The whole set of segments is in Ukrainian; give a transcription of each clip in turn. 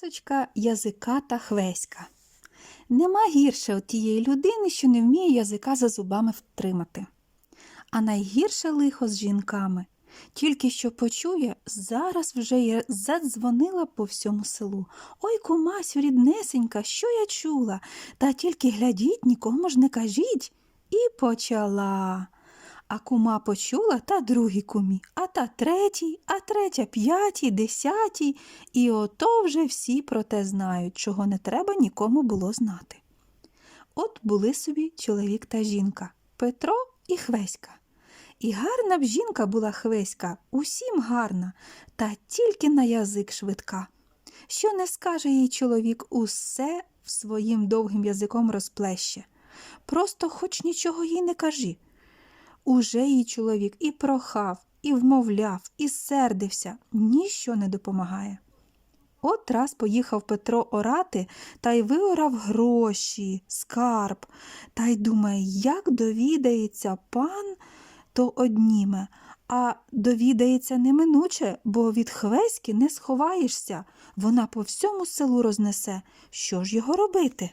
Сочка язика та хвеська. Нема гірше от тієї людини, що не вміє язика за зубами втримати. А найгірше лихо з жінками. Тільки що почує, зараз вже й задзвонила по всьому селу. Ой, кумасю, ріднесенька, що я чула? Та тільки глядіть, нікому ж не кажіть. І почала. А кума почула та другій кумі, а та третій, а третя п'ятій, десятій. І ото вже всі про те знають, чого не треба нікому було знати. От були собі чоловік та жінка Петро і Хвеська. І гарна б жінка була Хвеська, усім гарна, та тільки на язик швидка. Що не скаже їй чоловік, усе своїм довгим язиком розплеще. Просто хоч нічого їй не кажи. Уже їй чоловік і прохав, і вмовляв, і сердився, ніщо не допомагає. От раз поїхав Петро орати та й виорав гроші, скарб, та й думає, як довідається пан, то одніме, а довідається неминуче, бо від хвеськи не сховаєшся, вона по всьому селу рознесе. Що ж його робити?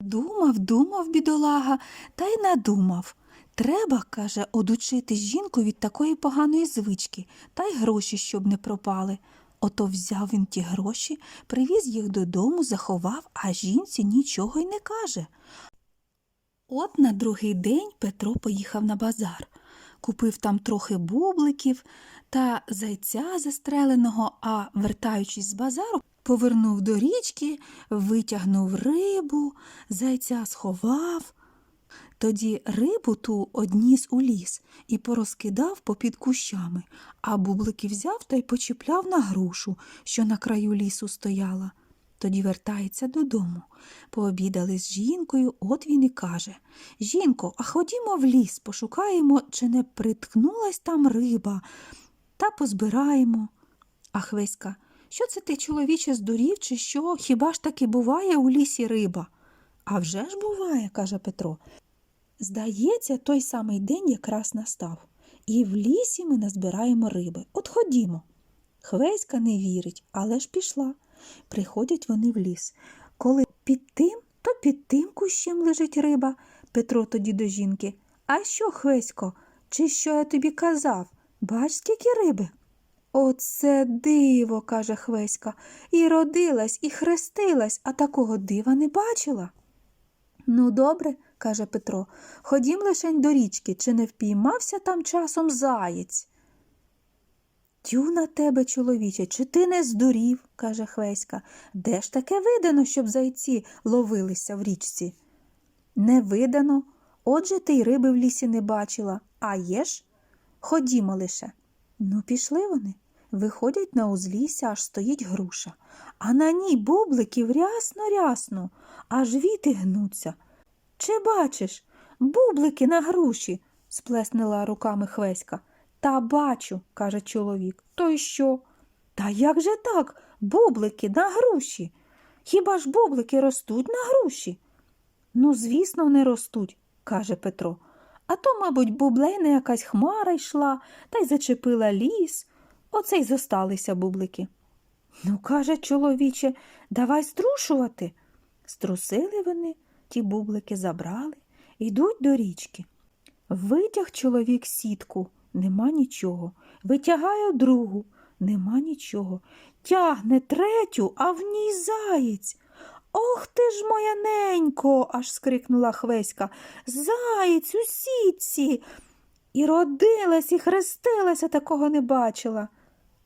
Думав, думав, бідолага, та й надумав. Треба, каже, одучити жінку від такої поганої звички, та й гроші, щоб не пропали. Ото взяв він ті гроші, привіз їх додому, заховав, а жінці нічого й не каже. От на другий день Петро поїхав на базар, купив там трохи бубликів та зайця застреленого, а, вертаючись з базару, повернув до річки, витягнув рибу, зайця сховав. Тоді рибу ту одніс у ліс і порозкидав попід кущами, а бублики взяв та й почіпляв на грушу, що на краю лісу стояла. Тоді вертається додому. Пообідали з жінкою, от він і каже Жінко, а ходімо в ліс, пошукаємо, чи не приткнулась там риба, та позбираємо. А Хвеська, що це ти, чоловіче, здурів, чи що? Хіба ж таки буває у лісі риба? А вже ж буває, каже Петро. Здається, той самий день якраз настав, і в лісі ми назбираємо риби. От ходімо. Хвеська не вірить, але ж пішла. Приходять вони в ліс. Коли під тим, то під тим кущем лежить риба. Петро тоді до жінки. А що, Хвесько, чи що я тобі казав? Бач, скільки риби? Оце диво, каже Хвеська, і родилась, і хрестилась, а такого дива не бачила. Ну, добре, каже Петро, ходім лишень до річки, чи не впіймався там часом заєць. Тю на тебе, чоловіче, чи ти не здурів, каже Хвеська. Де ж таке видано, щоб зайці ловилися в річці? Не видано. Отже, ти й риби в лісі не бачила, а є ж? Ходімо лише. Ну, пішли вони. Виходять на узлісся, аж стоїть груша, а на ній бубликів рясно-рясно, аж віти гнуться. Чи бачиш, бублики на груші? сплеснула руками Хвеська. Та бачу, каже чоловік. То й що? Та як же так? Бублики на груші. Хіба ж бублики ростуть на груші? Ну, звісно, не ростуть, каже Петро. А то, мабуть, бублейна якась хмара йшла та й зачепила ліс. Оце й зосталися бублики. Ну, каже чоловіче, давай струшувати. Струсили вони, ті бублики забрали, йдуть до річки. Витяг чоловік сітку, нема нічого. Витягає другу, нема нічого. Тягне третю, а в ній заєць. Ох ти ж моя ненько, аж скрикнула Хвеська. Заєць у сітці. І родилась, і хрестилася, такого не бачила.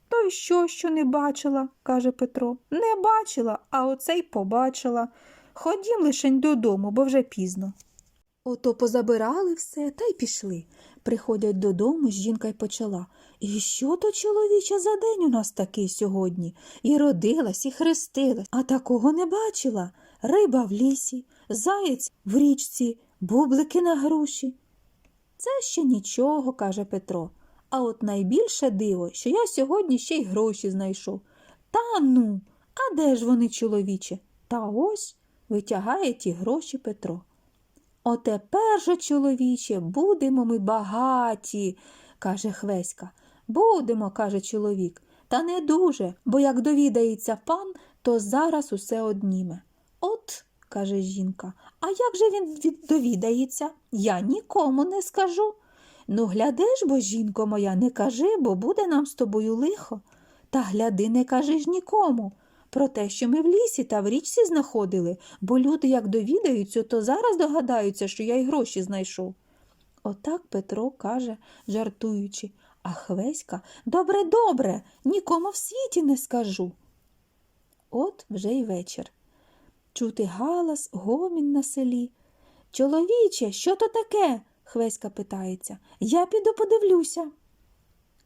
То й що, що не бачила, каже Петро. Не бачила, а оце й побачила. Ходім лишень додому, бо вже пізно. Ото позабирали все та й пішли. Приходять додому, жінка й почала. І що то, чоловіче, за день у нас такий сьогодні? І родилась, і хрестилась, а такого не бачила. Риба в лісі, заєць в річці, бублики на груші. Це ще нічого, каже Петро. А от найбільше диво, що я сьогодні ще й гроші знайшов. Та ну, а де ж вони, чоловіче? Та ось витягає ті гроші Петро. Отепер же, чоловіче, будемо ми багаті, каже Хвеська. Будемо, каже чоловік, та не дуже, бо як довідається пан, то зараз усе одніме. От, каже жінка, а як же він довідається? Я нікому не скажу. Ну, глядиш, бо, жінко моя, не кажи, бо буде нам з тобою лихо. Та гляди, не кажи ж нікому. Про те, що ми в лісі та в річці знаходили, бо люди, як довідаються, то зараз догадаються, що я й гроші знайшов. Отак Петро каже, жартуючи, а Хвеська добре, добре, нікому в світі не скажу. От вже й вечір. Чути галас, гомін на селі. Чоловіче, що то таке? Хвеська питається. Я піду подивлюся.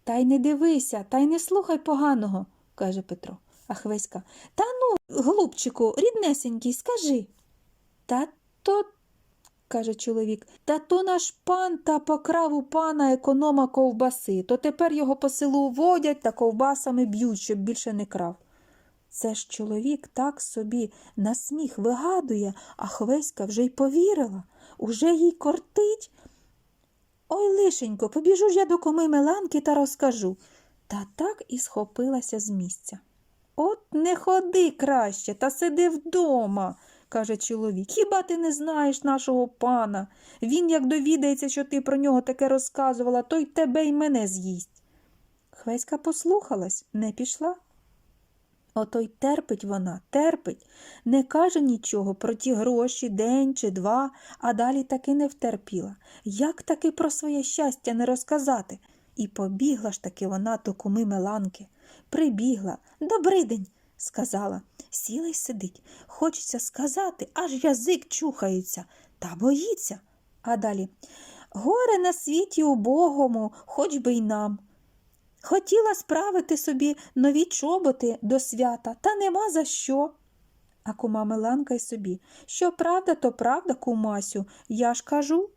Та й не дивися, та й не слухай поганого, каже Петро. А Хвеська. Та ну, голубчику, ріднесенький, скажи. Та то, каже чоловік, та то наш пан та покрав у пана економа ковбаси, то тепер його по селу водять та ковбасами б'ють, щоб більше не крав. Це ж чоловік так собі на сміх вигадує, а Хвеська вже й повірила, уже їй кортить. Ой, лишенько, побіжу ж я до коми Меланки та розкажу. Та так і схопилася з місця. От не ходи краще, та сиди вдома, каже чоловік. Хіба ти не знаєш нашого пана? Він, як довідається, що ти про нього таке розказувала, то й тебе й мене з'їсть. Хвеська послухалась, не пішла. Ото й терпить вона, терпить, не каже нічого про ті гроші, день чи два, а далі таки не втерпіла. Як таки про своє щастя не розказати? І побігла ж таки вона до куми Меланки. Прибігла. «Добрий день», – сказала. Сіла й сидить. Хочеться сказати, аж язик чухається, та боїться. А далі горе на світі убогому, хоч би й нам. Хотіла справити собі нові чоботи до свята, та нема за що. А кума Меланка й собі. Що правда, то правда, кумасю, я ж кажу.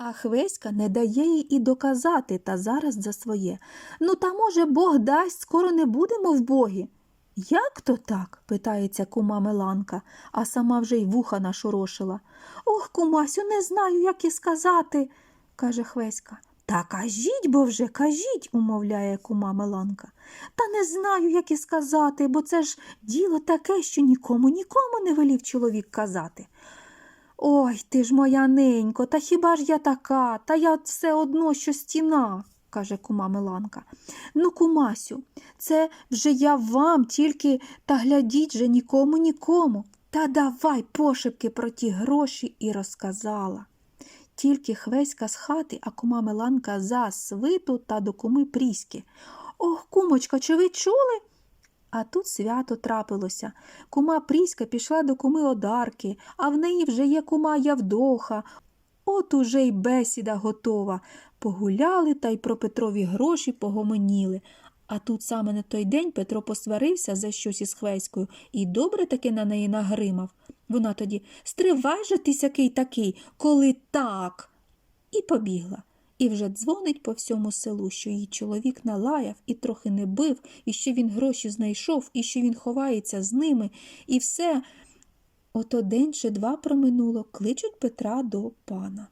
А Хвеська не дає їй і доказати та зараз за своє. Ну, та, може, Бог дасть, скоро не будемо в богі. Як то так? питається кума Меланка, а сама вже й вуха нашорошила. Ох, кумасю, не знаю, як і сказати, каже Хвеська. Та кажіть бо вже, кажіть, умовляє кума Меланка. Та не знаю, як і сказати, бо це ж діло таке, що нікому нікому не велів чоловік казати. Ой, ти ж моя ненько, та хіба ж я така, та я все одно, що стіна, каже кума Меланка. Ну, кумасю, це вже я вам тільки та глядіть же нікому нікому. Та давай пошепки про ті гроші і розказала. Тільки Хвеська з хати, а кума Меланка за свиту та до куми Пріськи. Ох, кумочка, чи ви чули? А тут свято трапилося. Кума Пріська пішла до куми Одарки, а в неї вже є кума Явдоха. От уже й бесіда готова. Погуляли та й про Петрові гроші погомоніли. А тут саме на той день Петро посварився за щось із Хвеською і добре таки на неї нагримав. Вона тоді стривай же ти сякий такий, коли так. І побігла. І вже дзвонить по всьому селу, що її чоловік налаяв і трохи не бив, і що він гроші знайшов, і що він ховається з ними, і все. Ото день чи два проминуло, кличуть Петра до пана.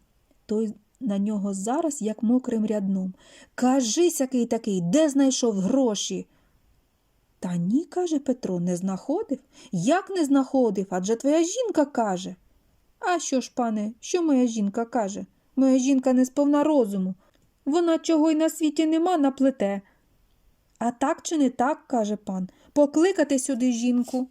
Той на нього зараз, як мокрим рядном. Кажи сякий такий, де знайшов гроші? Та ні, каже Петро, не знаходив. Як не знаходив? Адже твоя жінка каже. А що ж, пане, що моя жінка каже? Моя жінка не сповна розуму. Вона чого й на світі нема наплете. А так чи не так, каже пан, покликати сюди жінку.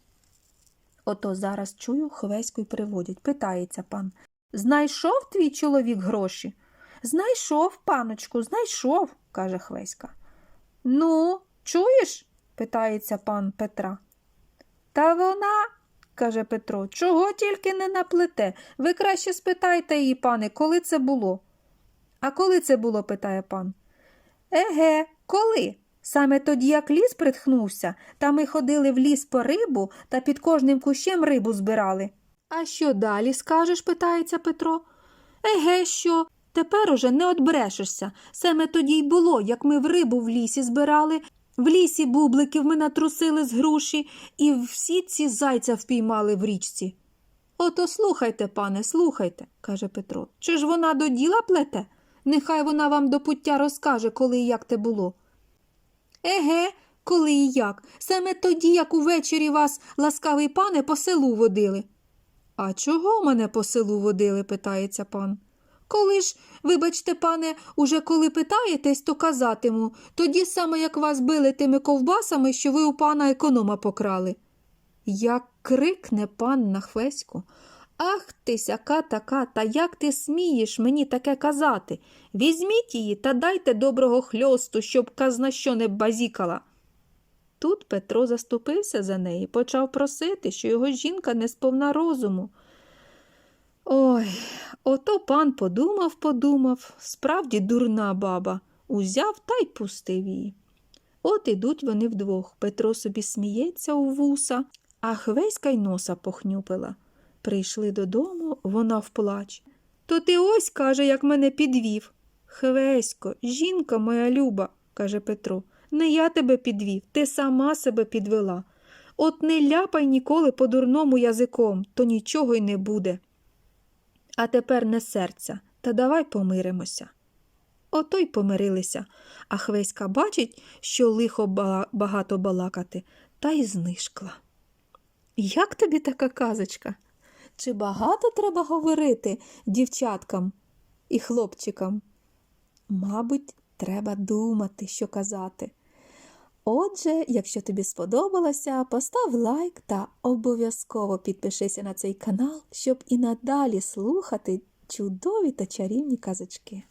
Ото зараз чую, хвеську й приводять. Питається пан. Знайшов твій чоловік гроші? Знайшов, паночку, знайшов, каже Хвеська. Ну, чуєш? питається пан Петра. Та вона, каже Петро, чого тільки не наплете. Ви краще спитайте її, пане, коли це було. А коли це було? питає пан. Еге, коли? Саме тоді, як ліс притхнувся, та ми ходили в ліс по рибу та під кожним кущем рибу збирали. А що далі скажеш? питається Петро. Еге, що? Тепер уже не одбрешешся. Саме тоді й було, як ми в рибу в лісі збирали, в лісі бубликів ми натрусили з груші, і всі ці зайця впіймали в річці. Ото слухайте, пане, слухайте, каже Петро. Чи ж вона до діла плете? Нехай вона вам до пуття розкаже, коли і як те було. Еге, Коли і як? Саме тоді, як увечері вас, ласкавий пане, по селу водили. А чого мене по селу водили? питається пан. Коли ж, вибачте, пане, уже коли питаєтесь, то казатиму, тоді саме як вас били тими ковбасами, що ви у пана економа покрали. Як крикне пан на хвеську. Ах ти сяка така, та як ти смієш мені таке казати? Візьміть її та дайте доброго хльосту, щоб казна що не базікала. Тут Петро заступився за неї, почав просити, що його жінка не сповна розуму. Ото пан подумав, подумав, справді дурна баба, узяв та й пустив її. От ідуть вони вдвох. Петро собі сміється у вуса, а Хвеська й носа похнюпила. Прийшли додому, вона вплач. То ти ось, каже, як мене підвів. Хвесько, жінка моя люба, каже Петро, не я тебе підвів, ти сама себе підвела. От не ляпай ніколи по дурному язиком, то нічого й не буде. А тепер не серця, та давай помиримося. Ото й помирилися, а Хвеська бачить, що лихо багато балакати, та й знишкла. Як тобі така казочка? Чи багато треба говорити дівчаткам і хлопчикам? Мабуть, треба думати, що казати. Отже, якщо тобі сподобалося, постав лайк та обов'язково підпишися на цей канал, щоб і надалі слухати чудові та чарівні казочки.